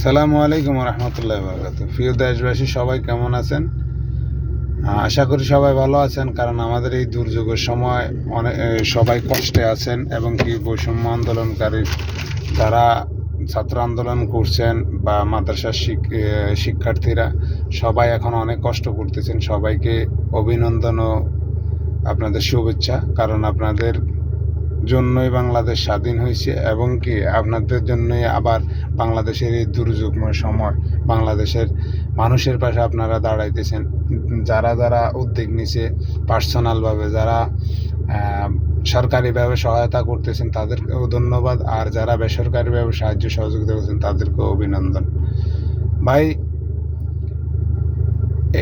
আসসালামু আলাইকুম রহমতুল্লাহ বরকাত প্রিয় দেশবাসী, সবাই কেমন আছেন? আশা করি সবাই ভালো আছেন, কারণ আমাদের এই দুর্যোগের সময় অনেক সবাই কষ্টে আছেন এবং কি বৈষম্য আন্দোলনকারী যারা ছাত্র আন্দোলন করছেন বা মাদ্রাসার শিক্ষার্থীরা, সবাই এখন অনেক কষ্ট করতেছেন। সবাইকে অভিনন্দন ও আপনাদের শুভেচ্ছা, কারণ আপনাদের জন্যই বাংলাদেশ স্বাধীন হয়েছে এবং কি আপনাদের জন্যই আবার বাংলাদেশের এই দুর্যোগময় সময়, বাংলাদেশের মানুষের পাশে আপনারা দাঁড়াইতেছেন। যারা যারা উদ্যোগ নিছে পার্সোনালভাবে যারা সরকারিভাবে সহায়তা করতেছেন, তাদেরকেও ধন্যবাদ। আর যারা বেসরকারিভাবে সাহায্য সহযোগিতা করছেন, তাদেরকেও অভিনন্দন। ভাই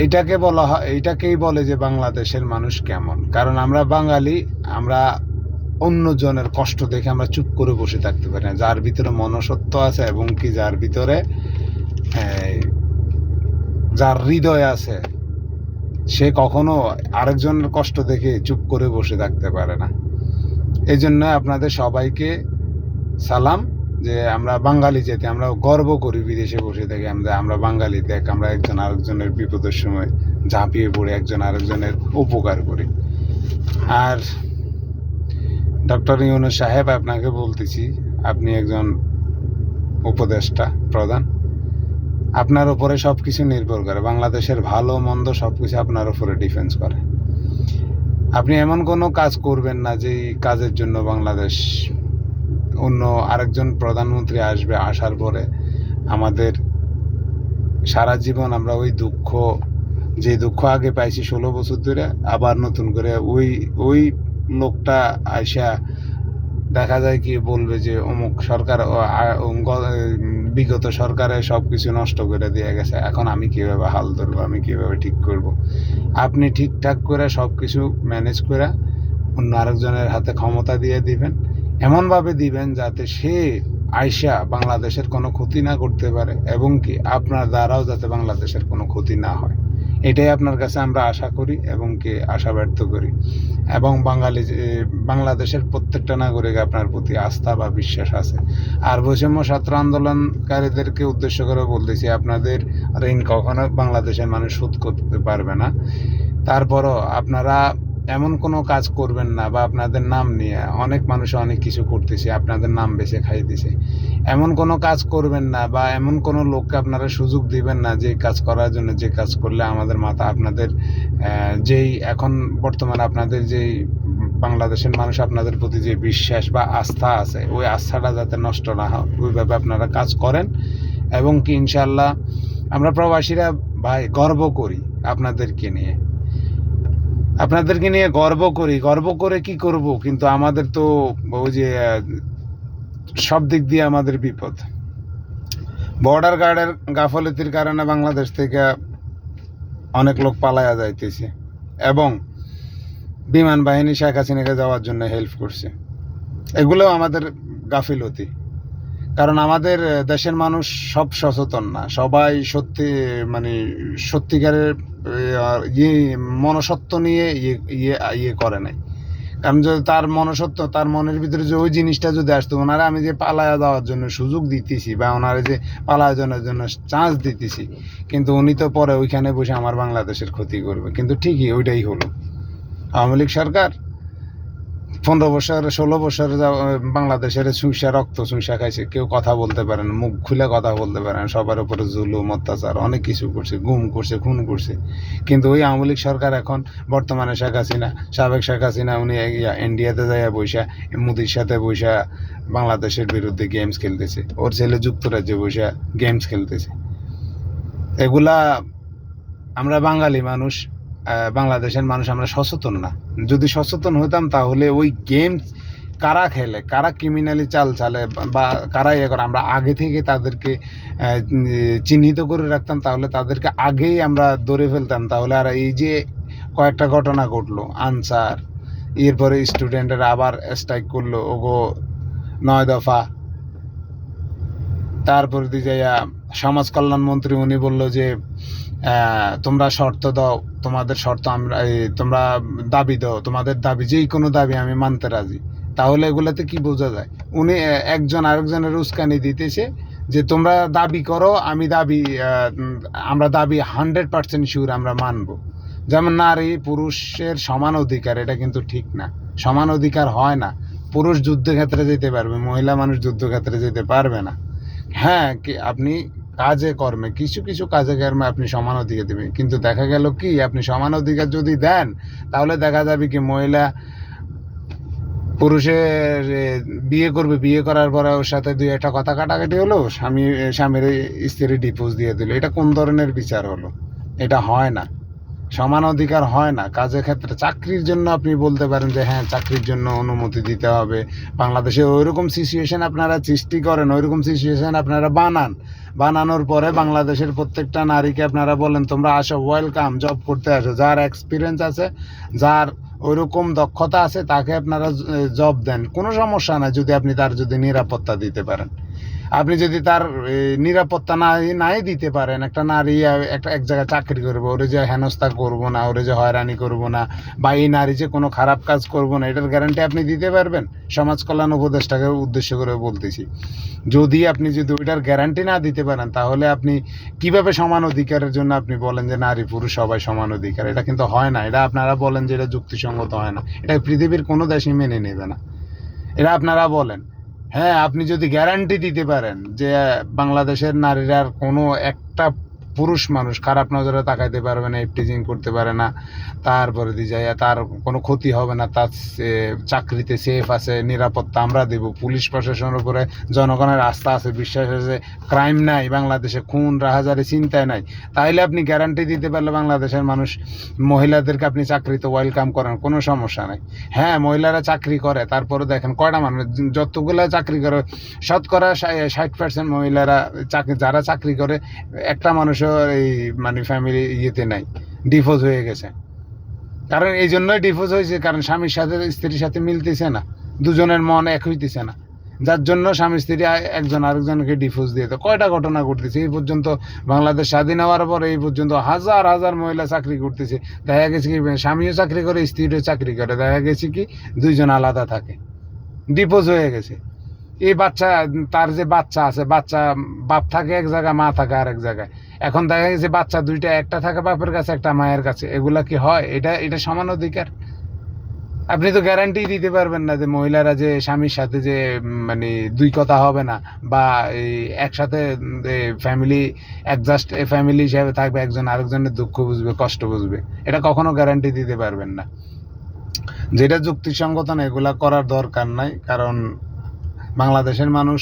এইটাকে বলা হয় এইটাকেই বলে যে বাংলাদেশের মানুষ কেমন? কারণ আমরা বাঙালি, আমরা অন্যজনের কষ্ট দেখে আমরা চুপ করে বসে থাকতে পারি না। যার ভিতরে মনসত্ব আছে এবং কি যার ভিতরে যার হৃদয় আছে, সে কখনো আরেকজনের কষ্ট দেখে চুপ করে বসে থাকতে পারে না। এই জন্য আপনাদের সবাইকে সালাম যে আমরা বাঙালি যেতে আমরা গর্ব করি বিদেশে বসে থাকি, আমরা আমরা বাঙালি দেখ, আমরা একজন আরেকজনের বিপদের সময় ঝাঁপিয়ে পড়ে, একজন আরেকজনের উপকার করি। আর ডক্টর ইউনুস সাহেব আপনাকে বলতেছি, আপনি একজন উপদেষ্টা প্রধান। আপনার উপরে সব কিছু নির্ভর করে, বাংলাদেশের ভালো, মন্দ সব কিছু আপনার উপরে ডিফেন্স করে। আপনি এমন কোনো কাজ করবেন না যে কাজের জন্য বাংলাদেশ অন্য আরেকজন প্রধানমন্ত্রী আসবে, আসার পরে আমাদের সারা জীবন আমরা ওই দুঃখ, যে দুঃখ আগে পাইছি ষোলো বছর ধরে, আবার নতুন করে ওই ওই লোকটা আইসা দেখা যায় কি বলবে যে অমুক সরকার বিগত সরকারে সব কিছু নষ্ট করে দিয়ে গেছে। এখন আমি কীভাবে হাল ধরবো, আমি কীভাবে ঠিক করব? আপনি ঠিকঠাক করে সব কিছু ম্যানেজ করে অন্য আরেকজনের হাতে ক্ষমতা দিয়ে দিবেন। এমনভাবে দিবেন যাতে সে আইসা বাংলাদেশের কোনো ক্ষতি না করতে পারে এবং কি আপনার দ্বারাও যাতে বাংলাদেশের কোনো ক্ষতি না হয়। এটাই আপনার কাছে আমরা আশা করি এবং কি আশা ব্যর্থ করি। এবং বাঙালি বাংলাদেশের প্রত্যেকটা নাগরিক আপনার প্রতি আস্থা বা বিশ্বাস আছে। আর বৈষম্য ছাত্র আন্দোলনকারীদেরকে উদ্দেশ্য করে বলতেছি, আপনাদের ঋণ কখনো বাংলাদেশের মানুষ শোধ করতে পারবে না। তারপরও আপনারা এমন কোনো কাজ করবেন না বা আপনাদের নাম নিয়ে, অনেক মানুষ অনেক কিছু করতেছে, আপনাদের নাম বেছে খাইতেছে এমন কোনো কাজ করবেন না বা এমন কোনো লোককে আপনারা সুযোগ দিবেন না যে কাজ করার জন্য, যে কাজ করলে আমাদের মাথা আপনাদের যেই এখন বর্তমানে আপনাদের যেই বাংলাদেশের মানুষ আপনাদের প্রতি যে বিশ্বাস বা আস্থা আছে, ওই আস্থাটা যাতে নষ্ট না হয়, ওইভাবে আপনারা কাজ করেন এবং কি ইনশাল্লাহ আমরা প্রবাসীরা ভাই গর্ব করি আপনাদেরকে নিয়ে। আপনাদেরকে নিয়ে গর্ব করি। গর্ব করে কি করব? কিন্তু আমাদের তো ওই যে সব দিক দিয়ে আমাদের বিপদ। বর্ডার গার্ডের গাফলতির কারণে বাংলাদেশ থেকে অনেক লোক পালায়া যাইতেছে এবং বিমান বাহিনী শেখ হাসিনাকে যাওয়ার জন্য হেল্প করছে। এগুলো আমাদের গাফিলতি। কারণ আমাদের দেশের মানুষ সব সচেতন না। সবাই সত্যি মানে সত্যিকারের ইয়ে মনসত্ব নিয়ে ইয়ে ইয়ে ইয়ে করে নাই। কারণ যদি তার মনসত্ব তার মনের ভিতরে যে ওই জিনিসটা যদি আসতো, ওনারা আমি যে পালায়া যাওয়ার জন্য সুযোগ দিতেছি বা ওনারা যে পালায়া জন্য চান্স দিতেছি, কিন্তু উনি তো পরে ওইখানে বসে আমার বাংলাদেশের ক্ষতি করবে। কিন্তু ঠিকই ওইটাই হলো। আওয়ামী লীগ সরকার পনেরো বছর, ষোলো বছর বাংলাদেশের চুষা রক্ত চুষা খাইছে, কেউ কথা বলতে পারেন মুখ খুলে কথা বলতে পারেন সবার উপরে জুলুম, অত্যাচার, অনেক কিছু করছে, গুম করছে, খুন করছে। কিন্তু ওই আওয়ামী লীগ সরকার এখন বর্তমানে শেখ হাসিনা, সাবেক শেখ হাসিনা, উনি ইন্ডিয়াতে যাইয়া বৈশা মোদির সাথে বৈশা বাংলাদেশের বিরুদ্ধে গেমস খেলতেছে। ওর ছেলে যুক্তরাজ্যে বৈশা গেমস খেলতেছে। এগুলা আমরা বাঙালি মানুষ বাংলাদেশের মানুষ আমরা সচেতন না। যদি সচেতন হতাম তাহলে ওই গেম কারা খেলে, কারা ক্রিমিনালি চাল চালে বা কারা ইয়ে করে, আমরা আগে থেকে তাদেরকে চিহ্নিত করে রাখতাম, তাহলে তাদেরকে আগেই আমরা ধরে ফেলতাম। তাহলে আর এই যে কয়েকটা ঘটনা ঘটলো, আনসার, এরপরে স্টুডেন্টের আবার স্ট্রাইক করল, ওগো নয় দফা। তারপর দিয়ে যাইয়া সমাজ কল্যাণ মন্ত্রী উনি বলল যে তোমরা শর্ত দাও তোমাদের শর্ত আমরা তোমরা দাবি দাও, তোমাদের দাবি, যেই কোনো দাবি আমি মানতে রাজি। তাহলে এগুলাতে কি বোঝা যায়? উনি একজন আরেকজনের উস্কানি দিতেছে যে, তোমরা দাবি করো, আমি দাবি আমরা দাবি হান্ড্রেড পার্সেন্ট শিওর আমরা মানবো। যেমন নারী পুরুষের সমান অধিকার, এটা কিন্তু ঠিক না। সমান অধিকার হয় না। পুরুষ যুদ্ধক্ষেত্রে যেতে পারবে, মহিলা মানুষ যুদ্ধক্ষেত্রে যেতে পারবে না। হ্যাঁ কি, আপনি কাজে, কর্মে, কিছু কিছু কাজে, কর্মে আপনি সমান অধিকার দেবেন। কিন্তু দেখা গেল কি, আপনি সমান অধিকার যদি দেন, তাহলে দেখা যাবে কি মহিলা পুরুষের বিয়ে করবে। বিয়ে করার পরে ওর সাথে দুই একটা কথা কাটাকাটি হলো, স্বামী, স্বামীর স্ত্রী ডিপোজ দিয়ে দিল। এটা কোন ধরনের বিচার হলো? এটা হয় না। সমান অধিকার হয় না। কাজের ক্ষেত্রে চাকরির জন্য আপনি বলতে পারেন যে হ্যাঁ চাকরির জন্য অনুমতি দিতে হবে। বাংলাদেশে ওইরকম সিচুয়েশন আপনারা সৃষ্টি করেন, ওইরকম সিচুয়েশন আপনারা বানান। বানানোর পরে বাংলাদেশের প্রত্যেকটা নারীকে আপনারা বলেন, তোমরা আসো ওয়েলকাম জব করতে আসো। যার এক্সপিরিয়েন্স আছে, যার ওইরকম দক্ষতা আছে, তাকে আপনারা জব দেন। কোনো সমস্যা নাই, যদি আপনি তার যদি নিরাপত্তা দিতে পারেন। আপনি যদি তার নিরাপত্তা না নাই দিতে পারেন, একটা নারী একটা, এক জায়গায় চাকরি করব, ওরে যে হেনস্থা করব না, ওরে যে হয়রানি করব না, বা এই নারী যে কোনো খারাপ কাজ করব না, এটার গ্যারান্টি আপনি দিতে পারবেন? সমাজ কল্যাণ উপদেষ্টাকে উদ্দেশ্য করে বলতেছি। যদি আপনি যদি ওইটার গ্যারান্টি না দিতে পারেন, তাহলে আপনি কীভাবে সমান অধিকারের জন্য আপনি বলেন যে নারী, পুরুষ সবাই সমান অধিকার? এটা কিন্তু হয় না, এটা আপনারা বলেন যে এটা যুক্তিসঙ্গত হয় না। এটা পৃথিবীর কোনো দেশই মেনে নেবে না। এটা আপনারা বলেন। হ্যাঁ আপনি যদি গ্যারান্টি দিতে পারেন যে বাংলাদেশের নারীরা কোনো একটা পুরুষ মানুষ, খারাপ নজরে তাকাইতে পারবে না, ইফটিজিং করতে পারে না, তারপরে দিয়ে যায় তার কোনো ক্ষতি হবে না, তার চাকরিতে সেফ আছে, নিরাপত্তা আমরা দেব। পুলিশ প্রশাসনের উপরে জনগণের আস্থা আছে, বিশ্বাস আছে ক্রাইম নাই, বাংলাদেশে খুন, রাহাজারি চিন্তায় নাই। তাইলে আপনি গ্যারান্টি দিতে পারলে বাংলাদেশের মানুষ, মহিলাদেরকে আপনি চাকরিতে ওয়েলকাম করেন, কোনো সমস্যা নাই। হ্যাঁ মহিলারা চাকরি করে, তারপরে দেখেন কয়টা মানুষ, যতগুলো চাকরি করে, শতকরা ষাট পার্সেন্ট মহিলারা চাকরি যারা চাকরি করে, একটা মানুষও এই মানে ফ্যামিলি ইয়েতে নাই ডিভোর্স হয়ে গেছে। কারণ এই জন্যই ডিভোর্স হয়েছে, কারণ স্বামীর সাথে স্ত্রীর সাথে মিলতেছে না, দুজনের মন এক হইতেছে না। যার জন্য স্বামী স্ত্রী একজন আরেকজনকে ডিভোর্স দিয়ে দেয়। কয়টা ঘটনা ঘটতেছে, এই পর্যন্ত বাংলাদেশ স্বাধীন হওয়ার পর এই পর্যন্ত হাজার হাজার মহিলা চাকরি করতেছে। দেখা গেছে কি, স্বামীও চাকরি করে স্ত্রীও চাকরি করে। দেখা গেছে কি, দুইজন আলাদা থাকে। ডিভোর্স হয়ে গেছে। এই বাচ্চা, তার যে বাচ্চা আছে, বাচ্চা বাপ থাকে এক জায়গায়, মা থাকে আরেক জায়গায়। এখন দেখা গেছে বাচ্চা দুইটা, একটা থাকে বাপের কাছে, একটা মায়ের কাছে। এগুলা কি হয়? এটা এটা সমান অধিকার? আপনি তো গ্যারান্টি দিতে পারবেন না যে মহিলারা যে স্বামীর সাথে যে মানে দুই কথা হবে না, বা এই একসাথে ফ্যামিলি অ্যাডজাস্ট ফ্যামিলি হিসাবে থাকবে, একজন আরেকজনের দুঃখ বুঝবে, কষ্ট বুঝবে। এটা কখনো গ্যারান্টি দিতে পারবেন না। যেটা যুক্তিসঙ্গত না, এগুলা করার দরকার নাই, কারণ বাংলাদেশের মানুষ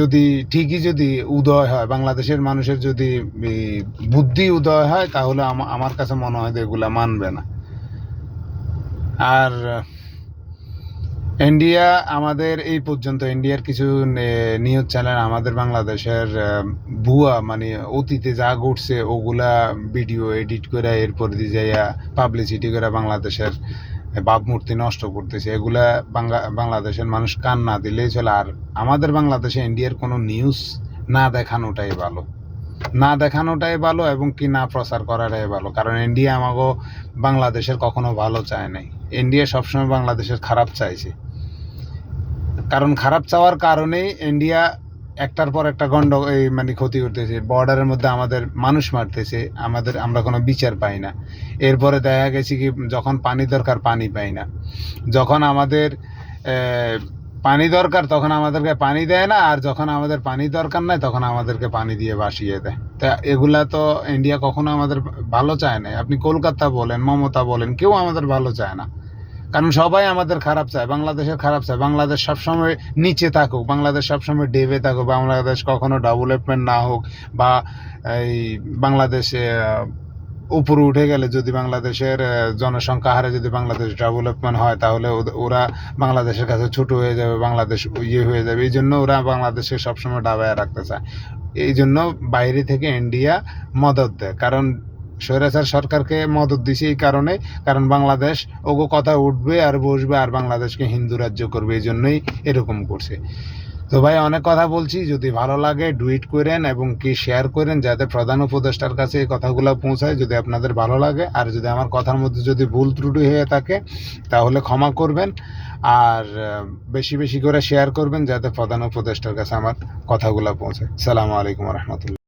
যদি, ঠিকই যদি উদয় হয়, বাংলাদেশের মানুষের যদি বুদ্ধি উদয় হয়, তাহলে আমার কাছে মনে হয় যে এগুলা মানবে না। আর ইন্ডিয়া আমাদের এই পর্যন্ত ইন্ডিয়ার কিছু নিউজ চ্যানেল আমাদের বাংলাদেশের ভুয়া মানে অতীতে যা ঘটছে, ওগুলা ভিডিও এডিট করে, এরপর দিয়ে যাইয়া পাবলিসিটি করে বাংলাদেশের ভাবমূর্তি নষ্ট করতেছে, এগুলা বাংলা, বাংলাদেশের মানুষ কান না দিলেই চলে। আর আমাদের বাংলাদেশে ইন্ডিয়ার কোনো নিউজ না দেখানোটাই ভালো। না দেখানোটাই ভালো এবং কি না প্রচার করাটাই ভালো। কারণ ইন্ডিয়া আমাকে বাংলাদেশের কখনো ভালো চায় নাই। ইন্ডিয়া সবসময় বাংলাদেশের খারাপ চাইছে। কারণ খারাপ চাওয়ার কারণেই ইন্ডিয়া একটার পর একটা গন্ড এই মানে ক্ষতি করতেছে। বর্ডারের মধ্যে আমাদের মানুষ মারতেছে, আমাদের, আমরা কোনো বিচার পাই না। এরপরে দেখা গেছে কি, যখন পানি দরকার, পানি পাই না। যখন আমাদের পানি দরকার, তখন আমাদেরকে পানি দেয় না, আর যখন আমাদের পানি দরকার নাই, তখন আমাদেরকে পানি দিয়ে ভাসিয়ে দেয়। তা এগুলা তো ইন্ডিয়া কখনো আমাদের ভালো চায় না আপনি কলকাতা বলেন, মমতা বলেন, কেউ আমাদের ভালো চায় না। কারণ সবাই আমাদের খারাপ চায়, বাংলাদেশের খারাপ চায়। বাংলাদেশ সবসময় নিচে থাকুক, বাংলাদেশ সবসময় ডেবে থাকুক, বাংলাদেশ কখনো ডেভেলপমেন্ট না হোক বা এই বাংলাদেশে উপরে উঠে গেলে যদি বাংলাদেশের জনসংখ্যা হারে যদি বাংলাদেশ ডেভেলপমেন্ট হয়, তাহলে ওরা বাংলাদেশের কাছে ছোট হয়ে যাবে, বাংলাদেশ ইয়ে হয়ে যাবে। এই জন্য ওরা বাংলাদেশকে সবসময় ডাবায় রাখতে চায়। এই জন্য বাইরে থেকে ইন্ডিয়া মদত দেয়। কারণ স্বৈরাচার সরকারকে মদত দিছে এই কারণে, কারণ বাংলাদেশ ওগো কথা উঠবে আর বসবে আর বাংলাদেশকে হিন্দু রাজ্য করবে, এই জন্যই এরকম করছে। তো ভাই, অনেক কথা বলছি, যদি ভালো লাগে ডুইট করেন এবং কি শেয়ার করেন যাতে প্রধান উপদেষ্টার কাছে এই কথাগুলো পৌঁছায়, যদি আপনাদের ভালো লাগে। আর যদি আমার কথার মধ্যে যদি ভুল ত্রুটি হয়ে থাকে, তাহলে ক্ষমা করবেন। আর বেশি বেশি করে শেয়ার করবেন যাতে প্রধান উপদেষ্টার কাছে আমার কথাগুলো পৌঁছায়। সালামু আলাইকুম রহমতুল্লাহ।